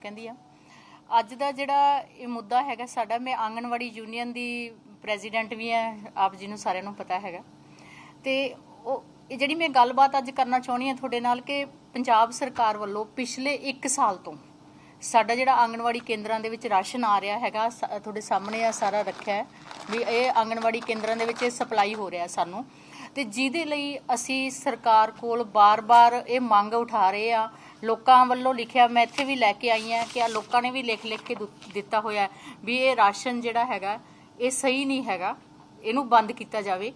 ਕਹਿੰਦੀ ਆ, ਅੱਜ ਦਾ ਜਿਹੜਾ ਇਹ ਮੁੱਦਾ ਹੈਗਾ ਸਾਡਾ, ਮੈਂ ਆਂਗਣਵਾੜੀ ਯੂਨੀਅਨ ਦੀ ਪ੍ਰੈਜ਼ੀਡੈਂਟ ਵੀ ਹੈ ਆਪ ਜੀ ਨੂੰ ਸਾਰਿਆਂ ਨੂੰ ਪਤਾ ਹੈਗਾ। ਤੇ ਉਹ, ਇਹ ਜਿਹੜੀ ਮੈਂ ਗੱਲਬਾਤ ਅੱਜ ਕਰਨਾ ਚਾਹੁੰਦੀ ਹਾਂ ਤੁਹਾਡੇ ਨਾਲ ਕਿ ਪੰਜਾਬ ਸਰਕਾਰ ਵੱਲੋਂ ਪਿਛਲੇ 1 ਸਾਲ ਤੋਂ ਸਾਡਾ ਜਿਹੜਾ ਆਂਗਣਵਾੜੀ ਕੇਂਦਰਾਂ ਦੇ ਵਿੱਚ ਰਾਸ਼ਨ ਆ ਰਿਹਾ ਹੈਗਾ ਤੁਹਾਡੇ ਸਾਹਮਣੇ ਆ ਸਾਰਾ ਰੱਖਿਆ ਹੈ, ਵੀ ਇਹ ਆਂਗਣਵਾੜੀ ਕੇਂਦਰਾਂ ਦੇ ਵਿੱਚ ਸਪਲਾਈ ਹੋ ਰਿਹਾ ਸਾਨੂੰ। ਤੇ ਜਿਹਦੇ ਲਈ ਅਸੀਂ ਸਰਕਾਰ ਕੋਲ ਬਾਰ-ਬਾਰ ਇਹ ਮੰਗ ਉਠਾ ਰਹੇ ਆ। ਲੋਕਾਂ ਵੱਲੋਂ ਲਿਖਿਆ, ਮੈਂ ਇੱਥੇ ਵੀ ਲੈ ਕੇ ਆਈ ਹਾਂ ਕਿ ਆ ਲੋਕਾਂ ਨੇ ਵੀ ਲਿਖ ਲਿਖ ਕੇ ਦਿੱਤਾ ਹੋਇਆ ਵੀ ਇਹ ਰਾਸ਼ਨ ਜਿਹੜਾ ਹੈਗਾ, ਇਹ ਸਹੀ ਨਹੀਂ ਹੈਗਾ, ਇਹਨੂੰ ਬੰਦ ਕੀਤਾ ਜਾਵੇ।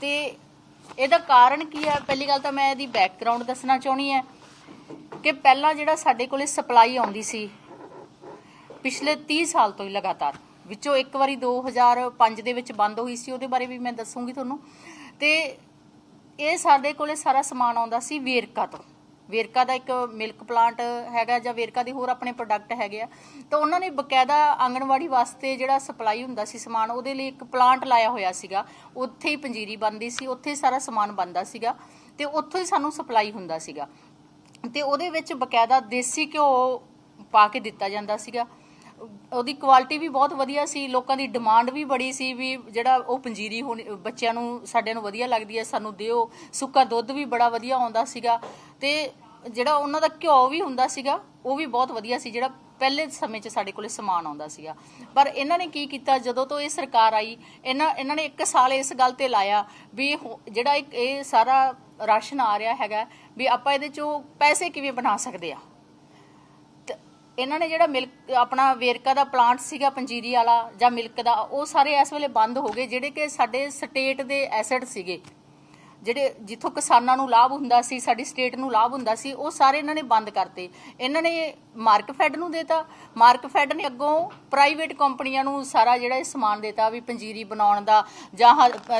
ਤੇ ਇਹਦਾ ਕਾਰਨ ਕੀ ਹੈ? ਪਹਿਲੀ ਗੱਲ ਤਾਂ ਮੈਂ ਇਹਦੀ ਬੈਕਗ੍ਰਾਉਂਡ ਦੱਸਣਾ ਚਾਹੁੰਦੀ ਹਾਂ ਕਿ ਪਹਿਲਾਂ ਜਿਹੜਾ ਸਾਡੇ ਕੋਲੇ ਸਪਲਾਈ ਆਉਂਦੀ ਸੀ, ਪਿਛਲੇ 30 ਸਾਲ ਤੋਂ ਹੀ ਲਗਾਤਾਰ, ਵਿੱਚੋਂ ਇੱਕ ਵਾਰੀ 2005 ਦੇ ਵਿੱਚ ਬੰਦ ਹੋਈ ਸੀ, ਉਹਦੇ ਬਾਰੇ ਵੀ ਮੈਂ ਦੱਸੂਗੀ ਤੁਹਾਨੂੰ। ਤੇ ਇਹ ਸਾਡੇ ਕੋਲੇ ਸਾਰਾ ਸਮਾਨ ਆਉਂਦਾ ਸੀ ਵੇਰਕਾ ਤੋਂ। ਵੇਰਕਾ ਦਾ ਇੱਕ ਮਿਲਕ ਪਲਾਂਟ ਹੈਗਾ ਜਾਂ ਵੇਰਕਾ ਦੇ ਹੋਰ ਆਪਣੇ ਪ੍ਰੋਡਕਟ ਹੈਗੇ ਆ। ਤਾਂ ਉਹਨਾਂ ਨੇ ਬਕਾਇਦਾ ਆਂਗਣਵਾੜੀ ਵਾਸਤੇ ਜਿਹੜਾ ਸਪਲਾਈ ਹੁੰਦਾ ਸੀ ਸਮਾਨ, ਉਹਦੇ ਲਈ ਇੱਕ ਪਲਾਂਟ ਲਾਇਆ ਹੋਇਆ ਸੀਗਾ। ਉੱਥੇ ਹੀ ਪੰਜੀਰੀ ਬਣਦੀ ਸੀ, ਉੱਥੇ ਹੀ ਸਾਰਾ ਸਮਾਨ ਬਣਦਾ ਸੀਗਾ ਤੇ ਉੱਥੋਂ ਹੀ ਸਾਨੂੰ ਸਪਲਾਈ ਹੁੰਦਾ ਸੀਗਾ। ਤੇ ਉਹਦੇ ਵਿੱਚ ਬਕਾਇਦਾ ਦੇਸੀ ਘਿਓ ਪਾ ਕੇ ਦਿੱਤਾ ਜਾਂਦਾ ਸੀਗਾ। ਉਹਦੀ ਕੁਆਲਿਟੀ ਵੀ ਬਹੁਤ ਵਧੀਆ ਸੀ, ਲੋਕਾਂ ਦੀ ਡਿਮਾਂਡ ਵੀ ਬੜੀ ਸੀ ਵੀ ਜਿਹੜਾ ਉਹ ਪੰਜੀਰੀ ਹੁਣ, ਬੱਚਿਆਂ ਨੂੰ, ਸਾਡੇ ਨੂੰ ਵਧੀਆ ਲੱਗਦੀ ਹੈ, ਸਾਨੂੰ ਦਿਓ, ਸੁੱਕਾ ਦੁੱਧ ਵੀ ਬੜਾ ਵਧੀਆ ਆਉਂਦਾ ਸੀਗਾ ਤੇ ਜਿਹੜਾ ਉਹਨਾਂ ਦਾ ਘਿਓ ਵੀ ਹੁੰਦਾ ਸੀਗਾ, ਉਹ ਵੀ ਬਹੁਤ ਵਧੀਆ ਸੀ, ਜਿਹੜਾ ਪਹਿਲੇ ਸਮੇਂ 'ਚ ਸਾਡੇ ਕੋਲੇ ਸਮਾਨ ਆਉਂਦਾ ਸੀਗਾ। ਪਰ ਇਹਨਾਂ ਨੇ ਕੀ ਕੀਤਾ, ਜਦੋਂ ਤੋਂ ਇਹ ਸਰਕਾਰ ਆਈ, ਇਹਨਾਂ ਇਹਨਾਂ ਨੇ ਇੱਕ ਸਾਲ ਇਸ ਗੱਲ ਤੇ ਲਾਇਆ ਵੀ ਜਿਹੜਾ ਇੱਕ ਇਹ ਸਾਰਾ ਰਾਸ਼ਨ ਆ ਰਿਹਾ ਹੈਗਾ ਵੀ ਆਪਾਂ ਇਹਦੇ ਚੋਂ ਪੈਸੇ ਕਿਵੇਂ ਬਣਾ ਸਕਦੇ ਆ। ਇਹਨਾਂ ਨੇ ਜਿਹੜਾ ਮਿਲਕ, ਆਪਣਾ ਵੇਰਕਾ ਦਾ ਪਲਾਂਟ ਸੀਗਾ ਪੰਜੀਰੀ ਵਾਲਾ ਜਾਂ ਮਿਲਕ ਦਾ, ਉਹ ਸਾਰੇ ਇਸ ਵੇਲੇ ਬੰਦ ਹੋ ਗਏ, ਜਿਹੜੇ ਕਿ ਸਾਡੇ ਸਟੇਟ ਦੇ ਐਸੈਟ ਸੀਗੇ। ਜਿਹੜੇ ਜਿੱਥੋਂ ਕਿਸਾਨਾਂ ਨੂੰ ਲਾਭ ਹੁੰਦਾ ਸੀ, ਸਾਡੀ ਸਟੇਟ ਨੂੰ ਲਾਭ ਹੁੰਦਾ ਸੀ, ਉਹ ਸਾਰੇ ਇਹਨਾਂ ਨੇ ਬੰਦ ਕਰਤੇ। ਇਹਨਾਂ ਨੇ ਮਾਰਕਫੈਡ ਨੂੰ ਦੇਤਾ। ਮਾਰਕਫੈਡ ਨੇ ਅੱਗੋਂ ਪ੍ਰਾਈਵੇਟ ਕੰਪਨੀਆਂ ਨੂੰ ਸਾਰਾ ਜਿਹੜਾ ਇਹ ਸਮਾਨ ਦੇਤਾ ਵੀ ਪੰਜੀਰੀ ਬਣਾਉਣ ਦਾ ਜਾਂ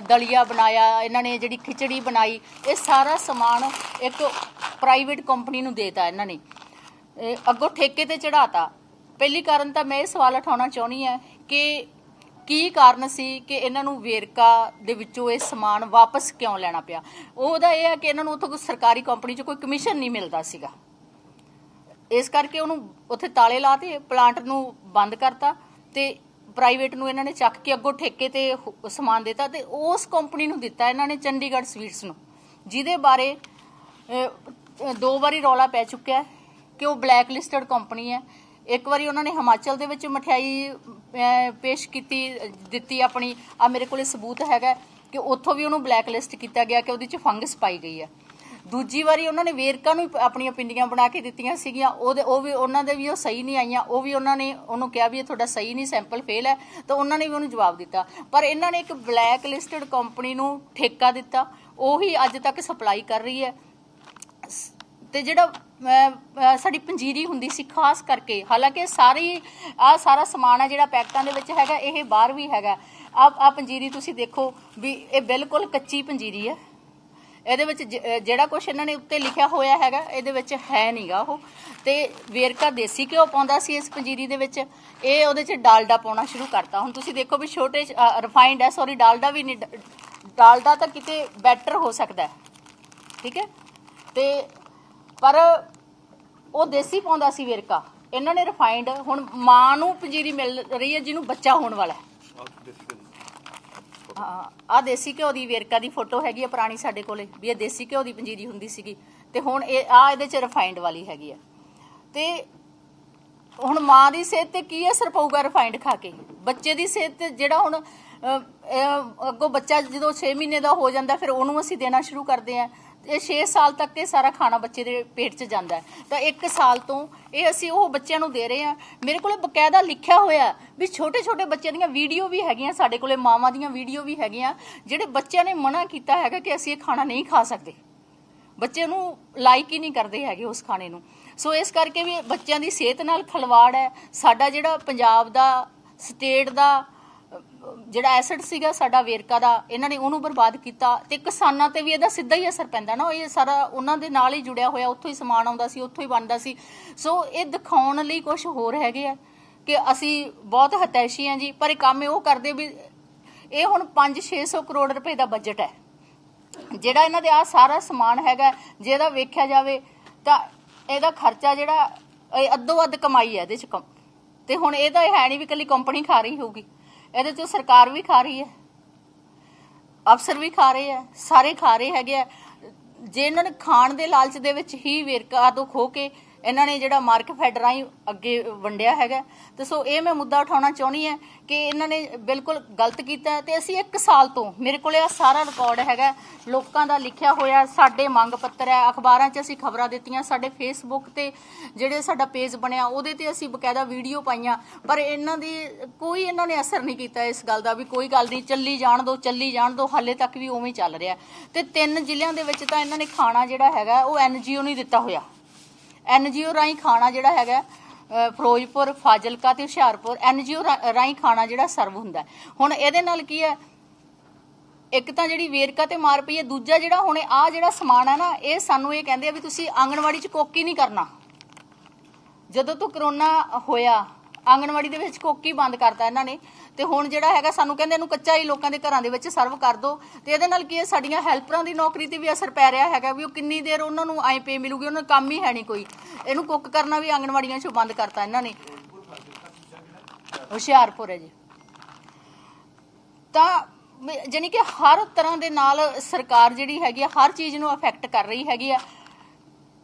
ਦਲੀਆ ਬਣਾਇਆ, ਇਹਨਾਂ ਨੇ ਜਿਹੜੀ ਖਿਚੜੀ ਬਣਾਈ, ਇਹ ਸਾਰਾ ਸਮਾਨ ਇੱਕ ਪ੍ਰਾਈਵੇਟ ਕੰਪਨੀ ਨੂੰ ਦੇਤਾ ਇਹਨਾਂ ਨੇ। ਅੱਗੋਂ ਠੇਕੇ ਤੇ ਚੜਾਤਾ ਪਹਿਲੀ ਕਾਰਨ ਤਾਂ ਮੈਂ ਇਹ ਸਵਾਲ ਉਠਾਉਣਾ ਚਾਹੁੰਦੀ ਹਾਂ ਕਿ ਕੀ ਕਾਰਨ ਸੀ ਕਿ ਇਹਨਾਂ ਨੂੰ ਵੇਰਕਾ ਦੇ ਵਿੱਚੋਂ ਇਹ ਸਮਾਨ ਵਾਪਸ ਕਿਉਂ ਲੈਣਾ ਪਿਆ? ਉਹਦਾ ਇਹ ਹੈ ਕਿ ਇਹਨਾਂ ਨੂੰ ਉੱਥੋਂ ਕੋਈ ਸਰਕਾਰੀ ਕੰਪਨੀ 'ਚ ਕੋਈ ਕਮਿਸ਼ਨ ਨਹੀਂ ਮਿਲਦਾ ਸੀਗਾ। ਇਸ ਕਰਕੇ ਉਹਨੂੰ ਉੱਥੇ ਤਾਲੇ ਲਾਤੇ ਪਲਾਂਟ ਨੂੰ ਬੰਦ ਕਰਤਾ ਤੇ ਪ੍ਰਾਈਵੇਟ ਨੂੰ ਇਹਨਾਂ ਨੇ ਚੱਕ ਕੇ ਅੱਗੋਂ ਠੇਕੇ ਤੇ ਸਮਾਨ ਦਿੱਤਾ ਤੇ ਉਸ ਕੰਪਨੀ ਨੂੰ ਦਿੱਤਾ ਇਹਨਾਂ ਨੇ ਚੰਡੀਗੜ੍ਹ ਸਵੀਟਸ ਨੂੰ, ਜਿਹਦੇ ਬਾਰੇ ਦੋ ਵਾਰੀ ਰੌਲਾ ਪੈ ਚੁੱਕਿਆ। ਕਿ ਉਹ ਬਲੈਕ ਲਿਸਟਡ ਕੰਪਨੀ ਹੈ। ਇੱਕ ਵਾਰੀ ਉਹਨਾਂ ਨੇ ਹਿਮਾਚਲ ਦੇ ਵਿੱਚ ਮਠਿਆਈ ਪੇਸ਼ ਕੀਤੀ, ਦਿੱਤੀ ਆਪਣੀ। ਆ ਮੇਰੇ ਕੋਲੇ ਸਬੂਤ ਹੈਗਾ ਕਿ ਉੱਥੋਂ ਵੀ ਉਹਨੂੰ ਬਲੈਕ ਲਿਸਟ ਕੀਤਾ ਗਿਆ ਕਿ ਉਹਦੇ 'ਚ ਫੰਗਸ ਪਾਈ ਗਈ ਹੈ। ਦੂਜੀ ਵਾਰੀ ਉਹਨਾਂ ਨੇ ਵੇਰਕਾ ਨੂੰ ਆਪਣੀਆਂ ਪਿੰਡੀਆਂ ਬਣਾ ਕੇ ਦਿੱਤੀਆਂ ਸੀਗੀਆਂ। ਉਹਦੇ, ਉਹ ਵੀ ਉਹਨਾਂ ਦੇ ਵੀ ਉਹ ਸਹੀ ਨਹੀਂ ਆਈਆਂ। ਉਹ ਵੀ ਉਹਨਾਂ ਨੇ, ਉਹਨੂੰ ਕਿਹਾ ਵੀ ਇਹ ਤੁਹਾਡਾ ਸਹੀ ਨਹੀਂ, ਸੈਂਪਲ ਫੇਲ ਹੈ। ਤਾਂ ਉਹਨਾਂ ਨੇ ਵੀ ਉਹਨੂੰ ਜਵਾਬ ਦਿੱਤਾ। ਪਰ ਇਹਨਾਂ ਨੇ ਇੱਕ ਬਲੈਕ ਲਿਸਟਡ ਕੰਪਨੀ ਨੂੰ ਠੇਕਾ ਦਿੱਤਾ। ਉਹੀ ਅੱਜ ਤੱਕ ਸਪਲਾਈ ਕਰ ਰਹੀ ਹੈ। ਤੇ ਜਿਹੜਾ ਸਾਡੀ ਪੰਜੀਰੀ ਹੁੰਦੀ ਸੀ, ਖਾਸ ਕਰਕੇ, ਹਾਲਾਂਕਿ ਸਾਰੀ ਆ ਸਾਰਾ ਸਮਾਨ ਹੈ ਜਿਹੜਾ ਪੈਕਟਾਂ ਦੇ ਵਿੱਚ ਹੈਗਾ, ਇਹ ਬਾਹਰ ਵੀ ਹੈਗਾ। ਆ ਆ ਪੰਜੀਰੀ ਤੁਸੀਂ ਦੇਖੋ ਵੀ ਇਹ ਬਿਲਕੁਲ ਕੱਚੀ ਪੰਜੀਰੀ ਹੈ। ਇਹਦੇ ਵਿੱਚ ਜ- ਜਿਹੜਾ ਕੁਝ ਇਹਨਾਂ ਨੇ ਉੱਤੇ ਲਿਖਿਆ ਹੋਇਆ ਹੈਗਾ, ਇਹਦੇ ਵਿੱਚ ਹੈ ਨਹੀਂਗਾ ਉਹ। ਤੇ ਵੇਰਕਾ ਦੇਸੀ ਘਿਓ ਪਾਉਂਦਾ ਸੀ ਇਸ ਪੰਜੀਰੀ ਦੇ ਵਿੱਚ। ਇਹ ਉਹਦੇ 'ਚ ਡਾਲਡਾ ਪਾਉਣਾ ਸ਼ੁਰੂ ਕਰਤਾ। ਹੁਣ ਤੁਸੀਂ ਦੇਖੋ ਵੀ ਛੋਟੇ ਰਿਫਾਈਨਡ ਹੈ ਸੌਰੀ ਡਾਲਡਾ ਵੀ ਨਹੀਂ ਡਾਲਡਾ ਤਾਂ ਕਿਤੇ ਬੈਟਰ ਹੋ ਸਕਦਾ ਠੀਕ ਹੈ? ਤੇ ਪਰ ਉਹ ਦੇਸੀ ਪਾਉਂਦਾ ਸੀ ਵੇਰਕਾ। ਇਹਨਾਂ ਨੇ ਰਿਫਾਈਨਡ ਹੁਣ ਮਾਂ ਨੂੰ ਪੰਜੀਰੀ ਮਿਲ ਰਹੀ ਹੈ ਜਿਹਨੂੰ ਬੱਚਾ ਹੋਣ ਵਾਲਾ ਹੈ। ਹਾਂ ਆ ਦੇਸੀ ਘਿਓ ਦੀ ਵੇਰਕਾ ਦੀ ਫੋਟੋ ਹੈਗੀ ਆ ਪੁਰਾਣੀ ਸਾਡੇ ਕੋਲੇ ਵੀ ਇਹ ਦੇਸੀ ਘਿਓ ਦੀ ਪੰਜੀਰੀ ਹੁੰਦੀ ਸੀਗੀ। ਤੇ ਹੁਣ ਇਹ ਆ ਇਹਦੇ ਚ ਰਿਫਾਈਨਡ ਵਾਲੀ ਹੈਗੀ ਆ ਤੇ ਹੁਣ ਮਾਂ ਦੀ ਸਿਹਤ ਤੇ ਕੀ ਅਸਰ ਪਊਗਾ ਰਿਫਾਈਨਡ ਖਾ ਕੇ? ਬੱਚੇ ਦੀ ਸਿਹਤ ਤੇ ਜਿਹੜਾ ਹੁਣ ਅੱਗੋਂ ਬੱਚਾ ਜਦੋਂ 6 ਮਹੀਨੇ ਦਾ ਹੋ ਜਾਂਦਾ ਫਿਰ ਉਹਨੂੰ ਅਸੀਂ ਦੇਣਾ ਸ਼ੁਰੂ ਕਰਦੇ ਆ 6 ਸਾਲ ਤੱਕ ਇਹ ਸਾਰਾ ਖਾਣਾ ਬੱਚੇ ਦੇ ਪੇਟ 'ਚ ਜਾਂਦਾ ਹੈ। ਤਾਂ 1 ਸਾਲ ਤੋਂ ਇਹ ਅਸੀਂ ਉਹ ਬੱਚਿਆਂ ਨੂੰ ਦੇ ਰਹੇ ਹਾਂ। ਮੇਰੇ ਕੋਲੇ ਬਕਾਇਦਾ ਲਿਖਿਆ ਹੋਇਆ ਵੀ ਛੋਟੇ ਛੋਟੇ ਬੱਚਿਆਂ ਦੀਆਂ ਵੀਡੀਓ ਵੀ ਹੈਗੀਆਂ, ਸਾਡੇ ਕੋਲੇ ਮਾਵਾਂ ਦੀਆਂ ਵੀਡੀਓ ਵੀ ਹੈਗੀਆਂ, ਜਿਹੜੇ ਬੱਚਿਆਂ ਨੇ ਮਨਾ ਕੀਤਾ ਹੈਗਾ ਕਿ ਅਸੀਂ ਇਹ ਖਾਣਾ ਨਹੀਂ ਖਾ ਸਕਦੇ। ਬੱਚੇ ਨੂੰ ਲਾਈਕ ਹੀ ਨਹੀਂ ਕਰਦੇ ਹੈਗੇ ਉਸ ਖਾਣੇ ਨੂੰ। ਸੋ ਇਸ ਕਰਕੇ ਵੀ ਬੱਚਿਆਂ ਦੀ ਸਿਹਤ ਨਾਲ ਖਲਵਾੜ ਹੈ। ਸਾਡਾ ਜਿਹੜਾ ਪੰਜਾਬ ਦਾ ਸਟੇਟ ਦਾ ਜਿਹੜਾ ਐਸੈਟ ਸੀਗਾ ਸਾਡਾ ਵੇਰਕਾ ਦਾ, ਇਹਨਾਂ ਨੇ ਉਹਨੂੰ ਬਰਬਾਦ ਕੀਤਾ ਤੇ ਕਿਸਾਨਾਂ ਤੇ ਵੀ ਇਹਦਾ ਸਿੱਧਾ ਹੀ ਅਸਰ ਪੈਂਦਾ ਨਾ, ਇਹ ਸਾਰਾ ਉਹਨਾਂ ਦੇ ਨਾਲ ਹੀ ਜੁੜਿਆ ਹੋਇਆ, ਉੱਥੋਂ ਹੀ ਸਮਾਨ ਆਉਂਦਾ ਸੀ, ਉੱਥੋਂ ਹੀ ਬਣਦਾ ਸੀ। ਸੋ ਇਹ ਦਿਖਾਉਣ ਲਈ ਕੁਝ ਹੋਰ ਹੈਗੇ ਆ ਕਿ ਅਸੀਂ ਬਹੁਤ ਹਤੈਸ਼ੀ ਆ ਜੀ, ਪਰ ਇਹ ਕੰਮ ਉਹ ਕਰਦੇ ਵੀ ਇਹ ਹੁਣ 5-600 ਕਰੋੜ ਰੁਪਏ ਦਾ ਬਜਟ ਹੈ। ਜਿਹੜਾ ਇਹਨਾਂ ਦੇ ਆ ਸਾਰਾ ਸਮਾਨ ਹੈਗਾ, ਜੇ ਇਹਦਾ ਵੇਖਿਆ ਜਾਵੇ ਤਾਂ ਇਹਦਾ ਖਰਚਾ ਜਿਹੜਾ ਅੱਧੋ ਅੱਧ ਕਮਾਈ ਹੈ ਇਹਦੇ ਚ ਕਮ- ਤੇ ਹੁਣ ਇਹ ਤਾਂ ਹੈ ਨਹੀਂ ਵੀ ਕੱਲੀ ਕੰਪਨੀ ਖਾ ਰਹੀ ਹੋਊਗੀ। ਇਹਦੇ ਚ ਸਰਕਾਰ ਵੀ ਖਾ ਰਹੀ ਹੈ। ਅਫਸਰ ਵੀ ਖਾ ਰਹੇ ਆ ਸਾਰੇ ਖਾ ਰਹੇ ਹੈਗੇ ਆ ਜੇ ਇਹਨਾਂ ਨੇ ਖਾਣ ਦੇ ਲਾਲਚ ਦੇ ਵਿੱਚ ਹੀ ਵੇਰਕਾ ਤੋਂ ਖੋ ਕੇ ਇਹਨਾਂ ਨੇ ਜਿਹੜਾ ਮਾਰਕ ਫੈਡ ਰਾਹੀਂ ਅੱਗੇ ਵੰਡਿਆ ਹੈਗਾ। ਤੇ ਸੋ ਇਹ ਮੈਂ ਮੁੱਦਾ ਉਠਾਉਣਾ ਚਾਹੁੰਦੀ ਹਾਂ ਕਿ ਇਹਨਾਂ ਨੇ ਬਿਲਕੁਲ ਗਲਤ ਕੀਤਾ ਹੈ ਤੇ ਅਸੀਂ 1 ਸਾਲ ਤੋਂ, ਮੇਰੇ ਕੋਲੇ ਆ ਸਾਰਾ ਰਿਕਾਰਡ ਹੈਗਾ, ਲੋਕਾਂ ਦਾ ਲਿਖਿਆ ਹੋਇਆ, ਸਾਡੇ ਮੰਗ ਪੱਤਰ ਹੈ, ਅਖਬਾਰਾਂ 'ਚ ਅਸੀਂ ਖਬਰਾਂ ਦਿੱਤੀਆਂ, ਸਾਡੇ ਫੇਸਬੁੱਕ ਤੇ ਜਿਹੜੇ ਸਾਡਾ ਪੇਜ ਬਣਿਆ, ਉਹਦੇ ਤੇ ਅਸੀਂ ਬਕਾਇਦਾ ਵੀਡੀਓ ਪਾਈਆਂ, ਪਰ ਇਹਨਾਂ ਦੀ ਕੋਈ ਇਹਨਾਂ ਨੇ ਅਸਰ ਨਹੀਂ ਕੀਤਾ ਇਸ ਗੱਲ ਦਾ ਵੀ ਕੋਈ ਗੱਲ ਨਹੀਂ, ਚੱਲੀ ਜਾਣ ਦੋ, ਚੱਲੀ ਜਾਣ ਦੋ, ਹਾਲੇ ਤੱਕ ਵੀ ਉਵੇਂ ਚੱਲ ਰਿਹਾ। ਤੇ ਤਿੰਨ ਜ਼ਿਲ੍ਹਿਆਂ ਦੇ ਵਿੱਚ ਤਾਂ ਇਹਨਾਂ ਨੇ ਖਾਣਾ ਜਿਹੜਾ ਹੈਗਾ, ਉਹ ਐਨਜੀਓ ਨਹੀਂ ਦਿੱਤਾ ਹੋਇਆ। ਐਨਜੀਓ ਰਾਹੀਂ ਖਾਣਾ ਜਿਹੜਾ ਹੈਗਾ ਫਿਰੋਜ਼ਪੁਰ, ਫਾਜ਼ਿਲਕਾ ਤੇ ਹੁਸ਼ਿਆਰਪੁਰ, ਐਨਜੀਓ ਰਾਹੀਂ ਖਾਣਾ ਜਿਹੜਾ ਸਰਵ ਹੁੰਦਾ। ਹੁਣ ਇਹਦੇ ਨਾਲ ਕੀ ਹੈ? ਇੱਕ ਤਾਂ ਜਿਹੜੀ ਵੇਰਕਾ ਤੇ ਮਾਰ ਪਈ ਹੈ, ਦੂਜਾ ਜਿਹੜਾ ਹੁਣ ਆ ਜਿਹੜਾ ਸਮਾਨ ਹੈ ਨਾ, ਇਹ ਸਾਨੂੰ ਇਹ ਕਹਿੰਦੇ ਆ ਵੀ ਤੁਸੀਂ ਆਂਗਣਵਾੜੀ 'ਚ ਕੋਕੀ ਨਹੀਂ ਕਰਨਾ। ਜਦੋਂ ਤੋਂ ਕਰੋਨਾ ਹੋਇਆ ਆਂਗਣਵਾੜੀ ਦੇ ਵਿੱਚ ਕੋਕੀ ਬੰਦ ਕਰਤਾ ਇਹਨਾਂ ਨੇ। ਤੇ ਹੁਣ ਜਿਹੜਾ ਹੈਗਾ, ਸਾਨੂੰ ਕਹਿੰਦੇ ਇਹਨੂੰ ਕੱਚਾ ਹੀ ਲੋਕਾਂ ਦੇ ਘਰਾਂ ਦੇ ਵਿੱਚ ਸਰਵ ਕਰ ਦਿਓ ਤੇ ਇਹਦੇ ਨਾਲ ਕੀ ਹੈ, ਸਾਡੀਆਂ ਹੈਲਪਰਾਂ ਦੀ ਨੌਕਰੀ ਤੇ ਵੀ ਅਸਰ ਪੈ ਰਿਹਾ ਹੈਗਾ ਵੀ ਉਹ ਕਿੰਨੀ ਦੇਰ ਉਹਨਾਂ ਨੂੰ ਆਏ ਪੇ ਮਿਲੂਗੀ, ਉਹਨਾਂ ਨੂੰ ਕੰਮ ਹੀ ਹੈ ਨਹੀਂ ਕੋਈ। ਇਹਨੂੰ ਕੁੱਕ ਕਰਨਾ ਵੀ ਆਂਗਣਵਾੜੀਆਂ 'ਚੋਂ ਬੰਦ ਕਰਤਾ ਇਹਨਾਂ ਨੇ। ਹੁਸ਼ਿਆਰਪੁਰ ਹੈ ਜੀ। ਤਾਂ ਵੀ ਜਾਣੀ ਕਿ ਹਰ ਤਰ੍ਹਾਂ ਦੇ ਨਾਲ ਸਰਕਾਰ ਜਿਹੜੀ ਹੈਗੀ ਆ, ਹਰ ਚੀਜ਼ ਨੂੰ ਅਫੈਕਟ ਕਰ ਰਹੀ ਹੈਗੀ ਆ।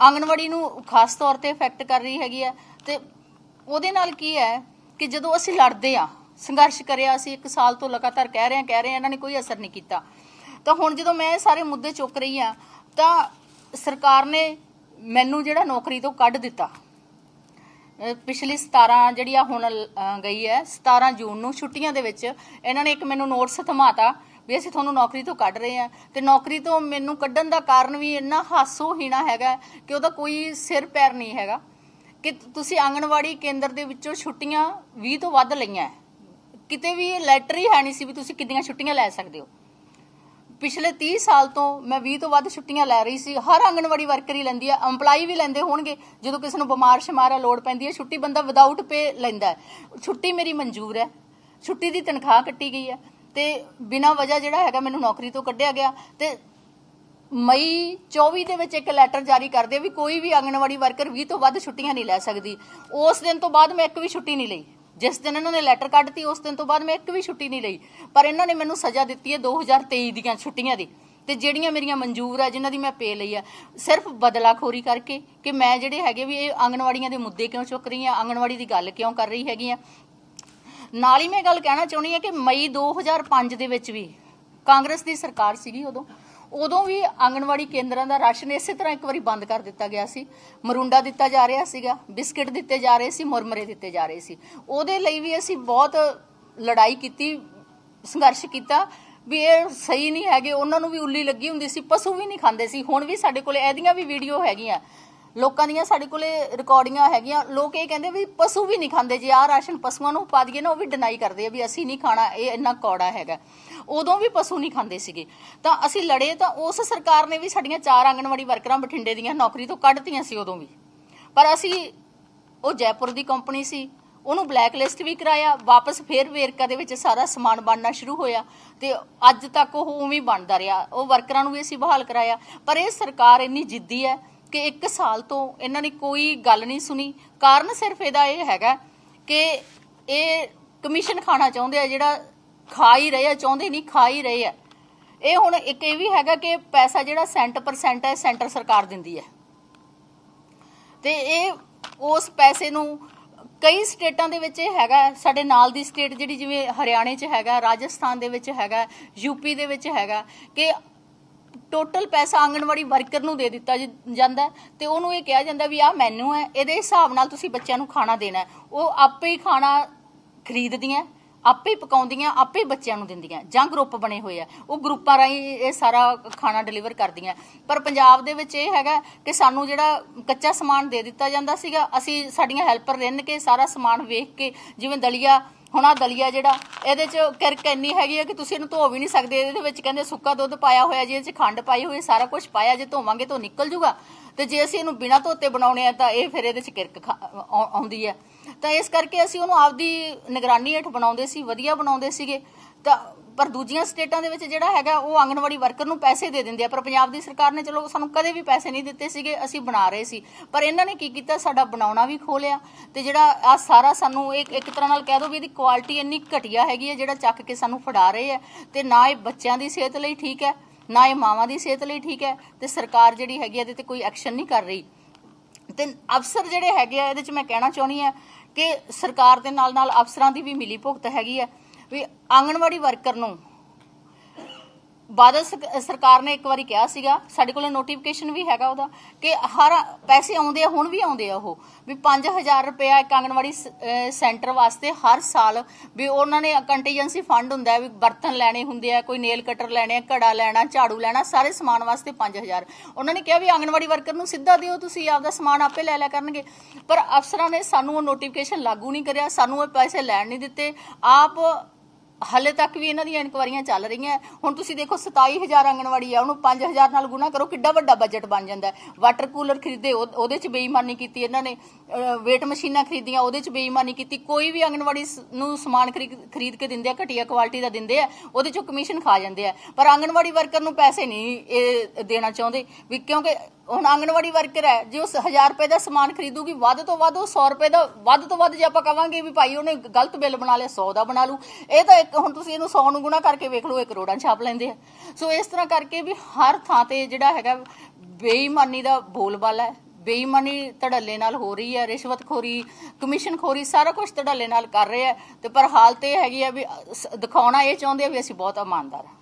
ਆਂਗਣਵਾੜੀ ਨੂੰ ਖਾਸ ਤੌਰ ਤੇ ਇਫੈਕਟ ਕਰ ਰਹੀ ਹੈਗੀ ਆ। ਤੇ ਉਹਦੇ ਨਾਲ ਕੀ ਹੈ ਕਿ ਜਦੋਂ ਅਸੀਂ ਲੜਦੇ ਆ ਸੰਘਰਸ਼ ਕਰਿਆ, ਅਸੀਂ ਇੱਕ ਸਾਲ ਤੋਂ ਲਗਾਤਾਰ ਕਹਿ ਰਹੇ ਆ ਕਹਿ ਰਹੇ ਆ ਇਹਨਾਂ ਨੇ ਕੋਈ ਅਸਰ ਨਹੀਂ ਕੀਤਾ। ਤਾਂ ਹੁਣ ਜਦੋਂ ਮੈਂ ਇਹ ਸਾਰੇ ਮੁੱਦੇ ਚੁੱਕ ਰਹੀ ਆ ਤਾਂ ਸਰਕਾਰ ਨੇ ਮੈਨੂੰ ਜਿਹੜਾ ਨੌਕਰੀ ਤੋਂ ਕੱਢ ਦਿੱਤਾ। ਪਿਛਲੀ 17 ਜਿਹੜੀ ਆ ਹੁਣ ਗਈ ਹੈ 17 ਜੂਨ ਨੂੰ ਛੁੱਟੀਆਂ ਦੇ ਵਿੱਚ ਇਹਨਾਂ ਨੇ ਇੱਕ ਮੈਨੂੰ ਨੋਟਿਸ ਥਮਾਤਾ ਵੀ ਅਸੀਂ ਤੁਹਾਨੂੰ ਨੌਕਰੀ ਤੋਂ ਕੱਢ ਰਹੇ ਹਾਂ। ਤੇ ਨੌਕਰੀ ਤੋਂ ਮੈਨੂੰ ਕੱਢਣ ਦਾ ਕਾਰਨ ਵੀ ਇੰਨਾ ਹਾਸੋਹੀਣਾ ਹੈਗਾ ਕਿ ਉਹਦਾ ਕੋਈ ਸਿਰ ਪੈਰ ਨਹੀਂ ਹੈਗਾ। ਕਿ ਤੁਸੀਂ ਆਂਗਣਵਾੜੀ ਕੇਂਦਰ ਦੇ ਵਿੱਚੋਂ ਛੁੱਟੀਆਂ 20 ਤੋਂ ਵੱਧ ਲਈਆਂ ਕਿਤੇ ਵੀ ਲੈਟਰ ਹੀ ਹੈ ਨਹੀਂ ਸੀ ਵੀ ਤੁਸੀਂ ਕਿੰਨੀਆਂ ਛੁੱਟੀਆਂ ਲੈ ਸਕਦੇ ਹੋ। ਪਿਛਲੇ 30 ਸਾਲ ਤੋਂ ਮੈਂ 20 ਤੋਂ ਵੱਧ ਛੁੱਟੀਆਂ ਲੈ ਰਹੀ ਸੀ। ਹਰ ਆਂਗਣਵਾੜੀ ਵਰਕਰ ਹੀ ਲੈਂਦੀ ਹੈ EMPLOYE ਵੀ ਲੈਂਦੇ ਹੋਣਗੇ। ਜਦੋਂ ਕਿਸੇ ਨੂੰ ਬਿਮਾਰ ਸ਼ਮਾਰ ਹੈ ਲੋੜ ਪੈਂਦੀ ਹੈ, ਛੁੱਟੀ ਬੰਦਾ ਵਿਦਆਊਟ ਪੇ ਲੈਂਦਾ ਛੁੱਟੀ ਮੇਰੀ ਮਨਜ਼ੂਰ ਹੈ। ਛੁੱਟੀ ਦੀ ਤਨਖਾਹ ਕੱਟੀ ਗਈ ਹੈ। ਤੇ ਬਿਨਾਂ ਵਜ੍ਹਾ ਜਿਹੜਾ ਹੈਗਾ ਮੈਨੂੰ ਨੌਕਰੀ ਤੋਂ ਕੱਢਿਆ ਗਿਆ। ਤੇ ਮਈ 24 ਦੇ ਵਿੱਚ ਇੱਕ ਲੈਟਰ ਜਾਰੀ ਕਰਦੇ ਵੀ ਕੋਈ ਵੀ ਆਂਗਣਵਾੜੀ ਵਰਕਰ 20 ਤੋਂ ਵੱਧ ਛੁੱਟੀਆਂ ਨਹੀਂ ਲੈ ਸਕਦੀ। ਉਸ ਦਿਨ ਤੋਂ ਬਾਅਦ ਮੈਂ ਇੱਕ ਵੀ ਛੁੱਟੀ ਨਹੀਂ ਲਈ। ਜਿਸ ਦਿਨ ਇਹਨਾਂ ਨੇ ਲੈਟਰ ਕੱਢਤੀ, ਉਸ ਦਿਨ ਤੋਂ ਬਾਅਦ ਮੈਂ ਇੱਕ ਵੀ ਛੁੱਟੀ ਨਹੀਂ ਲਈ। ਪਰ ਇਹਨਾਂ ਨੇ ਮੈਨੂੰ ਸਜ਼ਾ ਦਿੱਤੀ ਹੈ 2023 ਦੀਆਂ ਛੁੱਟੀਆਂ ਦੀ। ਤੇ ਜਿਹੜੀਆਂ ਮੇਰੀਆਂ ਮਨਜ਼ੂਰ ਆ, ਜਿਨ੍ਹਾਂ ਦੀ ਮੈਂ ਪੇ ਲਈ ਆ, ਸਿਰਫ ਬਦਲਾਖੋਰੀ ਕਰਕੇ ਕਿ ਮੈਂ ਜਿਹੜੇ ਹੈਗੇ ਵੀ ਇਹ ਆਂਗਣਵਾੜੀਆਂ ਦੇ ਮੁੱਦੇ ਕਿਉਂ ਚੁੱਕ ਰਹੀ ਆ ਆਂਗਣਵਾੜੀ ਦੀ ਗੱਲ ਕਿਉਂ ਕਰ ਰਹੀ ਹੈਗੀ ਆ ਨਾਲ ਹੀ ਮੈਂ ਗੱਲ ਕਹਿਣਾ ਚਾਹੁੰਦੀ ਹਾਂ ਕਿ ਮਈ 2005 ਦੇ ਵਿੱਚ ਵੀ ਕਾਂਗਰਸ ਦੀ ਸਰਕਾਰ ਸੀਗੀ ਉਦੋਂ। ਉਦੋਂ ਵੀ ਆਂਗਣਵਾੜੀ ਕੇਂਦਰਾਂ ਦਾ ਰਾਸ਼ਨ ਇਸੇ ਤਰ੍ਹਾਂ ਇੱਕ ਵਾਰੀ ਬੰਦ ਕਰ ਦਿੱਤਾ ਗਿਆ ਸੀ। ਮਰੁੰਡਾ ਦਿੱਤਾ ਜਾ ਰਿਹਾ ਸੀਗਾ, ਬਿਸਕਟ ਦਿੱਤੇ ਜਾ ਰਹੇ ਸੀ, ਮੁਰਮਰੇ ਦਿੱਤੇ ਜਾ ਰਹੇ ਸੀ। ਉਹਦੇ ਲਈ ਵੀ ਅਸੀਂ ਬਹੁਤ ਲੜਾਈ ਕੀਤੀ, ਸੰਘਰਸ਼ ਕੀਤਾ ਵੀ ਇਹ ਸਹੀ ਨਹੀਂ ਹੈਗੇ, ਉਹਨਾਂ ਨੂੰ ਵੀ ਉੱਲੀ ਲੱਗੀ ਹੁੰਦੀ ਸੀ, ਪਸ਼ੂ ਵੀ ਨਹੀਂ ਖਾਂਦੇ ਸੀ। ਹੁਣ ਵੀ ਸਾਡੇ ਕੋਲ ਇਹਦੀਆਂ ਵੀ ਵੀਡੀਓ ਹੈਗੀਆਂ। ਲੋਕਾਂ ਦੀਆਂ ਸਾਡੇ ਕੋਲੇ ਰਿਕਾਰਡਿੰਗਾਂ ਹੈਗੀਆਂ। ਲੋਕ ਇਹ ਕਹਿੰਦੇ ਵੀ ਪਸ਼ੂ ਵੀ ਨਹੀਂ ਖਾਂਦੇ ਜੇ। ਆਹ ਰਾਸ਼ਨ ਪਸ਼ੂਆਂ ਨੂੰ ਪਾ ਦਈਏ ਨਾ, ਉਹ ਵੀ ਡਿਨਾਈ ਕਰਦੇ ਆ ਵੀ ਅਸੀਂ ਨਹੀਂ ਖਾਣਾ, ਇਹ ਇੰਨਾ ਕੌੜਾ ਹੈਗਾ। ਉਦੋਂ ਵੀ ਪਸ਼ੂ ਨਹੀਂ ਖਾਂਦੇ ਸੀਗੇ। ਤਾਂ ਅਸੀਂ ਲੜੇ ਤਾਂ ਉਸ ਸਰਕਾਰ ਨੇ ਵੀ ਸਾਡੀਆਂ ਚਾਰ ਆਂਗਣਵਾੜੀ ਵਰਕਰਾਂ ਬਠਿੰਡੇ ਦੀਆਂ ਨੌਕਰੀ ਤੋਂ ਕੱਢਤੀਆਂ ਸੀ ਉਦੋਂ ਵੀ। ਪਰ ਅਸੀਂ ਉਹ ਜੈਪੁਰ ਦੀ ਕੰਪਨੀ ਸੀ। ਉਹਨੂੰ ਬਲੈਕ ਲਿਸਟ ਵੀ ਕਰਾਇਆ। ਵਾਪਸ ਫੇਰ ਵੇਰਕਾ ਦੇ ਵਿੱਚ ਸਾਰਾ ਸਮਾਨ ਬਣਨਾ ਸ਼ੁਰੂ ਹੋਇਆ। ਤੇ ਅੱਜ ਤੱਕ ਉਹ ਉਵੇਂ ਬਣਦਾ ਰਿਹਾ। ਉਹ ਵਰਕਰਾਂ ਨੂੰ ਵੀ ਅਸੀਂ ਬਹਾਲ ਕਰਾਇਆ। ਪਰ ਇਹ ਸਰਕਾਰ ਇੰਨੀ ਜਿੱਦੀ ਹੈ ਕਿ 1 ਸਾਲ ਤੋਂ ਇਹਨਾਂ ਨੇ ਕੋਈ ਗੱਲ ਨਹੀਂ ਸੁਣੀ। ਕਾਰਨ ਸਿਰਫ ਇਹਦਾ ਇਹ ਹੈਗਾ ਕਿ ਇਹ ਕਮਿਸ਼ਨ ਖਾਣਾ ਚਾਹੁੰਦੇ ਆ, ਜਿਹੜਾ ਖਾ ਹੀ ਰਹੇ ਆ, ਚਾਹੁੰਦੇ ਨਹੀਂ, ਖਾ ਹੀ ਰਹੇ ਆ। ਇਹ ਹੁਣ ਇੱਕ ਇਹ ਵੀ ਹੈਗਾ ਕਿ ਪੈਸਾ ਜਿਹੜਾ ਸੈਂਟ ਪਰਸੈਂਟ ਹੈ ਸੈਂਟਰ ਸਰਕਾਰ ਦਿੰਦੀ ਹੈ। ਤੇ ਇਹ ਉਸ ਪੈਸੇ ਨੂੰ ਕਈ ਸਟੇਟਾਂ ਦੇ ਵਿੱਚ ਇਹ ਹੈਗਾ, ਸਾਡੇ ਨਾਲ ਦੀ ਸਟੇਟ ਜਿਹੜੀ ਜਿਵੇਂ ਹਰਿਆਣੇ 'ਚ ਹੈਗਾ, ਰਾਜਸਥਾਨ ਦੇ ਵਿੱਚ ਹੈਗਾ ਯੂਪੀ ਦੇ ਵਿੱਚ ਹੈਗਾ ਕਿ ਟੋਟਲ ਪੈਸਾ ਆਂਗਣਵਾੜੀ ਵਰਕਰ ਨੂੰ ਦੇ ਦਿੱਤਾ ਜ- ਜਾਂਦਾ ਹੈ ਤੇ ਉਹਨੂੰ ਇਹ ਕਿਹਾ ਜਾਂਦਾ ਵੀ ਆਹ ਮੈਨੂ ਹੈ, ਇਹਦੇ ਹਿਸਾਬ ਨਾਲ ਤੁਸੀਂ ਬੱਚਿਆਂ ਨੂੰ ਖਾਣਾ ਦੇਣਾ ਹੈ। ਉਹ ਆਪੇ ਹੀ ਖਾਣਾ ਖਰੀਦਦੀਆਂ ਆਪੇ ਪਕਾਉਂਦੀਆਂ, ਆਪੇ ਬੱਚਿਆਂ ਨੂੰ ਦਿੰਦੀਆਂ। ਜਾਂ ਗਰੁੱਪ ਬਣੇ ਹੋਏ ਆ। ਉਹ ਗਰੁੱਪਾਂ ਰਾਹੀਂ ਇਹ ਸਾਰਾ ਖਾਣਾ ਡਿਲੀਵਰ ਕਰਦੀਆਂ। ਪਰ ਪੰਜਾਬ ਦੇ ਵਿੱਚ ਇਹ ਹੈਗਾ ਕਿ ਸਾਨੂੰ ਜਿਹੜਾ ਕੱਚਾ ਸਮਾਨ ਦੇ ਦਿੱਤਾ ਜਾਂਦਾ ਸੀਗਾ, ਅਸੀਂ ਸਾਡੀਆਂ ਹੈਲਪਰ ਰਿੰਨ ਕੇ ਸਾਰਾ ਸਮਾਨ ਵੇਖ ਕੇ, ਜਿਵੇਂ ਦਲੀਆ, ਹੁਣ ਆ ਦਲੀਆ ਜਿਹੜਾ, ਇਹਦੇ ਚ ਕਿਰਕ ਇੰਨੀ ਹੈਗੀ ਆ ਕਿ ਤੁਸੀਂ ਇਹਨੂੰ ਧੋ ਵੀ ਨਹੀਂ ਸਕਦੇ। ਇਹਦੇ ਵਿੱਚ ਕਹਿੰਦੇ ਸੁੱਕਾ ਦੁੱਧ ਪਾਇਆ ਹੋਇਆ ਜੀ ਇਹਦੇ ਚ ਖੰਡ ਪਾਈ ਹੋਈ, ਸਾਰਾ ਕੁਝ ਪਾਇਆ, ਜੇ ਧੋਵਾਂਗੇ ਤਾਂ ਨਿਕਲ ਜੂਗਾ। ਤੇ ਜੇ ਅਸੀਂ ਇਹਨੂੰ ਬਿਨਾਂ ਧੋਤੇ ਬਣਾਉਣੇ ਆ ਤਾਂ ਇਹ ਫਿਰ ਇਹਦੇ ਚ ਕਿਰਕ ਖਾ- ਆਉਂਦੀ ਹੈ ਤਾਂ ਇਸ ਕਰਕੇ ਅਸੀਂ ਉਹਨੂੰ ਆਪਦੀ ਨਿਗਰਾਨੀ ਹੇਠ ਬਣਾਉਂਦੇ ਸੀ, ਵਧੀਆ ਬਣਾਉਂਦੇ ਸੀਗੇ। ਤਾਂ, ਪਰ ਦੂਜੀਆਂ ਸਟੇਟਾਂ ਦੇ ਵਿੱਚ ਜਿਹੜਾ ਹੈਗਾ, ਉਹ ਆਂਗਣਵਾੜੀ ਵਰਕਰ ਨੂੰ ਪੈਸੇ ਦੇ ਦਿੰਦੇ ਆ। ਪਰ ਪੰਜਾਬ ਦੀ ਸਰਕਾਰ ਨੇ, ਚਲੋ, ਸਾਨੂੰ ਕਦੇ ਵੀ ਪੈਸੇ ਨਹੀਂ ਦਿੱਤੇ ਸੀਗੇ, ਅਸੀਂ ਬਣਾ ਰਹੇ ਸੀ। ਪਰ ਇਹਨਾਂ ਨੇ ਕੀ ਕੀਤਾ? ਸਾਡਾ ਬਣਾਉਣਾ ਵੀ ਖੋਲਿਆ ਤੇ ਜਿਹੜਾ ਆ ਸਾਰਾ ਸਾਨੂੰ ਇੱਕ ਇੱਕ ਤਰ੍ਹਾਂ ਨਾਲ ਕਹਿ ਦੋ ਵੀ ਇਹਦੀ ਕੁਆਲਿਟੀ ਇੰਨੀ ਘਟੀਆ ਹੈਗੀ ਹੈ, ਜਿਹੜਾ ਚੱਕ ਕੇ ਸਾਨੂੰ ਫੜਾ ਰਹੇ ਆ ਤੇ ਨਾ ਇਹ ਬੱਚਿਆਂ ਦੀ ਸਿਹਤ ਲਈ ਠੀਕ ਹੈ, ਨਾ ਇਹ ਮਾਵਾਂ ਦੀ ਸਿਹਤ ਲਈ ਠੀਕ ਹੈ। ਤੇ ਸਰਕਾਰ ਜਿਹੜੀ ਹੈਗੀ ਆ ਇਹਦੇ ਤੇ ਕੋਈ ਐਕਸ਼ਨ ਨਹੀਂ ਕਰ ਰਹੀ। ਤੇ ਅਫਸਰ ਜਿਹੜੇ ਹੈਗੇ ਆ, ਇਹਦੇ ਚ ਮੈਂ ਕਹਿਣਾ ਚਾਹੁੰਦੀ ਆ ਕਿ ਸਰਕਾਰ ਦੇ ਨਾਲ ਨਾਲ ਅਫਸਰਾਂ ਦੀ ਵੀ ਮਿਲੀ ਭੁਗਤ ਹੈਗੀ ਆ, ਵੀ ਆਂਗਣਵਾੜੀ ਵਰਕਰ ਨੂੰ ਬਾਦਲ ਸਰਕਾਰ ਨੇ ਇੱਕ ਵਾਰੀ ਕਿਹਾ ਸੀਗਾ, ਸਾਡੇ ਕੋਲ ਨੋਟੀਫਿਕੇਸ਼ਨ ਵੀ ਹੈਗਾ ਉਹਦਾ, ਕਿ ਹਰ ਪੈਸੇ ਆਉਂਦੇ ਆ, ਹੁਣ ਵੀ ਆਉਂਦੇ ਆ ਉਹ, ਵੀ 5000 ਰੁਪਇਆ ਇੱਕ ਆਂਗਣਵਾੜੀ ਸੈਂਟਰ ਵਾਸਤੇ ਹਰ ਸਾਲ, ਵੀ ਉਹਨਾਂ ਨੇ ਕੰਟੀਜੈਂਸੀ ਫੰਡ ਹੁੰਦਾ ਵੀ ਬਰਤਨ ਲੈਣੇ ਹੁੰਦੇ ਆ, ਕੋਈ ਨੇਲ ਕਟਰ ਲੈਣੇ ਆ, ਘੜਾ ਲੈਣਾ, ਝਾੜੂ ਲੈਣਾ, ਸਾਰੇ ਸਮਾਨ ਵਾਸਤੇ 5000 ਉਹਨਾਂ ਨੇ ਕਿਹਾ ਵੀ ਆਂਗਣਵਾੜੀ ਵਰਕਰ ਨੂੰ ਸਿੱਧਾ ਦਿਓ, ਤੁਸੀਂ ਆਪਦਾ ਸਮਾਨ ਆਪੇ ਲੈ ਲਿਆ ਕਰਨਗੇ। ਪਰ ਅਫਸਰਾਂ ਨੇ ਸਾਨੂੰ ਉਹ ਨੋਟੀਫਿਕੇਸ਼ਨ ਲਾਗੂ ਨਹੀਂ ਕਰਿਆ, ਸਾਨੂੰ ਉਹ ਪੈਸੇ ਲੈਣ ਨਹੀਂ ਦਿੱਤੇ। ਆਪ ਹਾਲੇ ਤੱਕ ਵੀ ਇਹਨਾਂ ਦੀਆਂ ਇਨਕੁਆਰੀਆਂ ਚੱਲ ਰਹੀਆਂ। ਹੁਣ ਤੁਸੀਂ ਦੇਖੋ 27000 ਆਂਗਣਵਾੜੀ ਆ, ਉਹਨੂੰ 5000 ਨਾਲ ਗੁਣਾ ਕਰੋ, ਕਿੱਡਾ ਵੱਡਾ ਬਜਟ ਬਣ ਜਾਂਦਾ ਵਾਟਰ ਕੂਲਰ ਖਰੀਦੇ ਉਹਦੇ 'ਚ ਬੇਈਮਾਨੀ ਕੀਤੀ ਇਹਨਾਂ ਨੇ। ਵੇਟ ਮਸ਼ੀਨਾਂ ਖਰੀਦੀਆਂ, ਉਹਦੇ 'ਚ ਬੇਈਮਾਨੀ ਕੀਤੀ। ਕੋਈ ਵੀ ਆਂਗਣਵਾੜੀ ਨੂੰ ਸਮਾਨ ਖਰੀ- ਖਰੀਦ ਕੇ ਦਿੰਦੇ ਆ, ਘਟੀਆ ਕੁਆਲਿਟੀ ਦਾ ਦਿੰਦੇ ਆ, ਉਹਦੇ 'ਚੋਂ ਕਮਿਸ਼ਨ ਖਾ ਜਾਂਦੇ ਆ। ਪਰ ਆਂਗਣਵਾੜੀ ਵਰਕਰ ਨੂੰ ਪੈਸੇ ਨਹੀਂ, ਇਹ ਦੇਣਾ ਚਾਹੁੰਦੇ। ਵੀ ਕਿਉਂਕਿ ਹੁਣ ਆਂਗਣਵਾੜੀ ਵਰਕਰ ਹੈ, ਜੇ ਉਸ 1000 ਰੁਪਏ ਦਾ ਸਮਾਨ ਖਰੀਦੂਗੀ, ਵੱਧ ਤੋਂ ਵੱਧ ਉਹ 100 ਰੁਪਏ ਦਾ, ਵੱਧ ਤੋਂ ਵੱਧ ਜੇ ਆਪਾਂ ਕਵਾਂਗੇ ਵੀ ਭਾਈ ਉਹਨੇ ਗਲਤ ਬਿੱਲ ਬਣਾ ਲਿਆ 100 ਦਾ ਬਣਾ ਲੂ ਇਹ ਤਾਂ ਇੱਕ ਹੁਣ ਤੁਸੀਂ ਇਹਨੂੰ 100 ਨੂੰ ਗੁਣਾ ਕਰਕੇ ਵੇਖ ਲਓ ਇਹ ਕਰੋੜਾਂ ਛਾਪ ਲੈਂਦੇ ਆ। ਸੋ ਇਸ ਤਰ੍ਹਾਂ ਕਰਕੇ ਵੀ ਹਰ ਥਾਂ ਤੇ ਜਿਹੜਾ ਹੈਗਾ, ਬੇਈਮਾਨੀ ਦਾ ਬੋਲਬਾਲਾ ਹੈ। ਬੇਈਮਾਨੀ ਧੜੱਲੇ ਨਾਲ ਹੋ ਰਹੀ ਹੈ, ਰਿਸ਼ਵਤਖੋਰੀ, ਕਮਿਸ਼ਨਖੋਰੀ, ਸਾਰਾ ਕੁਝ ਧੜੱਲੇ ਨਾਲ ਕਰ ਰਿਹਾ ਤੇ ਪਰ ਹਾਲਤ ਇਹ ਹੈਗੀ ਆ ਵੀ ਦਿਖਾਉਣਾ ਇਹ ਚਾਹੁੰਦੇ ਆ ਵੀ ਅਸੀਂ ਬਹੁਤ ਇਮਾਨਦਾਰ ਹਾਂ।